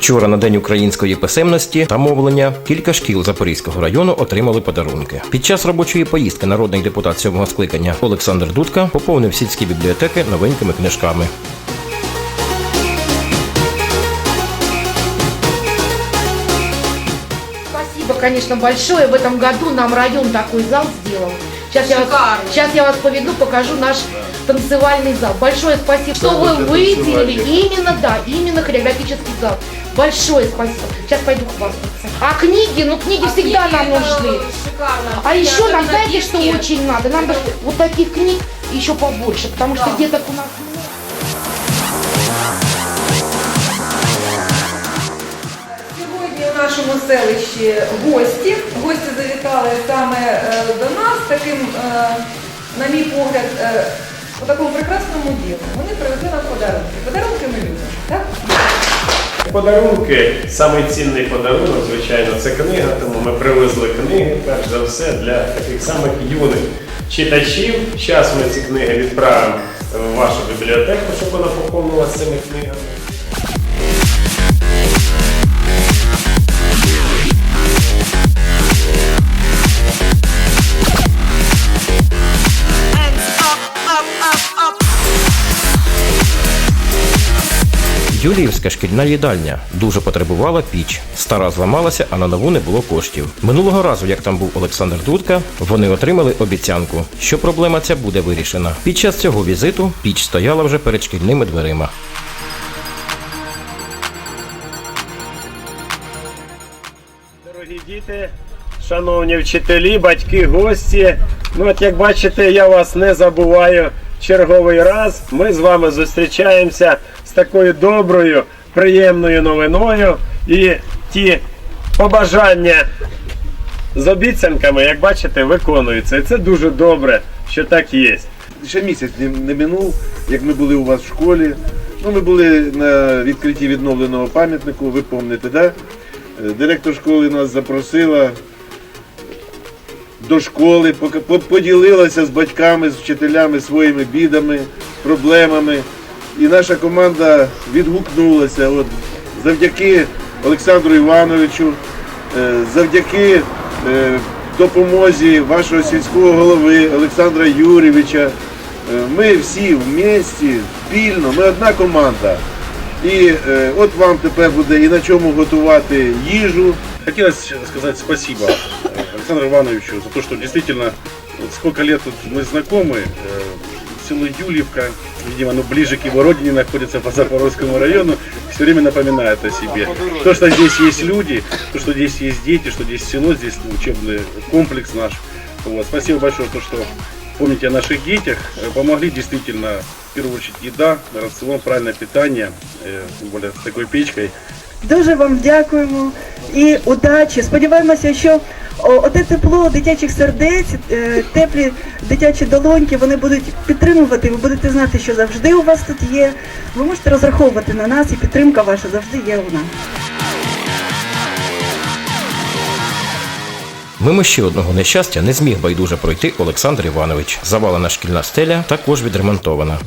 Вчора на день української писемності та мовлення кілька шкіл Запорізького району отримали подарунки. Під час робочої поїздки народний депутат сьомого скликання Олександр Дудка поповнив сільські бібліотеки новенькими книжками. Спасибо, конечно, большое. В этом году нам район такой зал сделал. Сейчас я, вас, сейчас я вас поведу, покажу наш танцевальный зал. Большое спасибо, что вы выделили именно, да, именно хореографический зал. Большое спасибо. Сейчас пойду хвастаться. А книги, ну книги всегда нам нужны. Шикарно. А еще нам, знаете, что очень надо? Нам бы вот таких книг еще побольше, потому что Да. деток у нас нашому селищі гості. Гості завітали саме е, до нас таким, е, на мій погляд, е, у такому прекрасному ділу. Вони привезли нам подарунки. Подарунки ми любимо, так? Подарунки, самий цінний подарунок, звичайно, це книга, тому ми привезли книги, перш за все, для таких самих юних читачів. Зараз ми ці книги відправимо в вашу бібліотеку, щоб вона поповнилася цими книгами. Юліївська шкільна їдальня дуже потребувала піч. Стара зламалася, а на нову не було коштів. Минулого разу, як там був Олександр Дудка, вони отримали обіцянку, що проблема ця буде вирішена. Під час цього візиту піч стояла вже перед шкільними дверима. Дорогі діти, шановні вчителі, батьки, гості. Ну от як бачите, я вас не забуваю черговий раз. Ми з вами зустрічаємося з такою доброю, приємною новиною. І ті побажання з обіцянками, як бачите, виконуються. І це дуже добре, що так є. Ще місяць не, минув, як ми були у вас в школі. Ну, ми були на відкритті відновленого пам'ятнику, ви пам'ятаєте, да? Е, Директор школи нас запросила до школи, поділилася з батьками, з вчителями своїми бідами, проблемами І наша команда відгукнулася. От, завдяки Олександру Івановичу, е, завдяки е, допомозі вашого сільського голови Олександра Юрійовича. е, Ми всі в місті, спільно, ми одна команда. І е, от вам тепер буде і на чому готувати їжу, Хотелось сказать спасибо э, Александру Ивановичу за то, что действительно вот сколько лет тут мы знакомы. э, Село Юльевка, видимо, оно ближе к его родине находится по Запорожскому району, все время напоминает о себе. То, что здесь есть люди, то, что здесь есть дети, что здесь село, здесь учебный комплекс наш. Вот. Спасибо большое, то, что помните о наших детях. Э, Помогли действительно, в первую очередь, еда, рацион, правильное питание, э, тем более с такой печкой. Дуже вам дякуємо і удачі. Сподіваємося, що о, оте тепло дитячих сердець, е, теплі дитячі долоньки, вони будуть підтримувати. Ви будете знати, що завжди у вас тут є. Ви можете розраховувати на нас, і підтримка ваша завжди є у нас. Мимо ще одного нещастя не зміг байдуже пройти Олександр Іванович. Завалена шкільна стеля також відремонтована.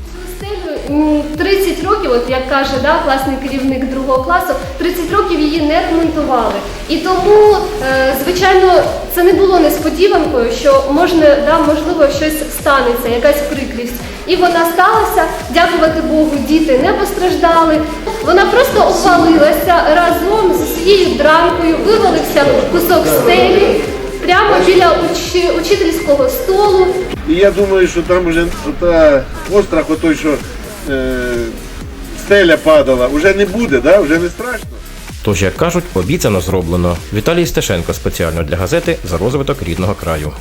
Стелю, м, 30 років, от як каже да, класний керівник другого класу, 30 років її не ремонтували. І тому, е, звичайно, це не було несподіванкою, що можна, да, можливо, щось станеться, якась прикрість. І вона сталася, дякувати Богу, діти не постраждали. Вона просто обвалилася разом з усією дранкою, вивалився кусок стелі прямо біля учи- учительського столу. І я думаю, що там вже та острах, отой, що стеля падала, вже не буде, да? вже не страшно. Тож, як кажуть, обіцяно зроблено. Віталій Стешенко спеціально для газети за розвиток рідного краю.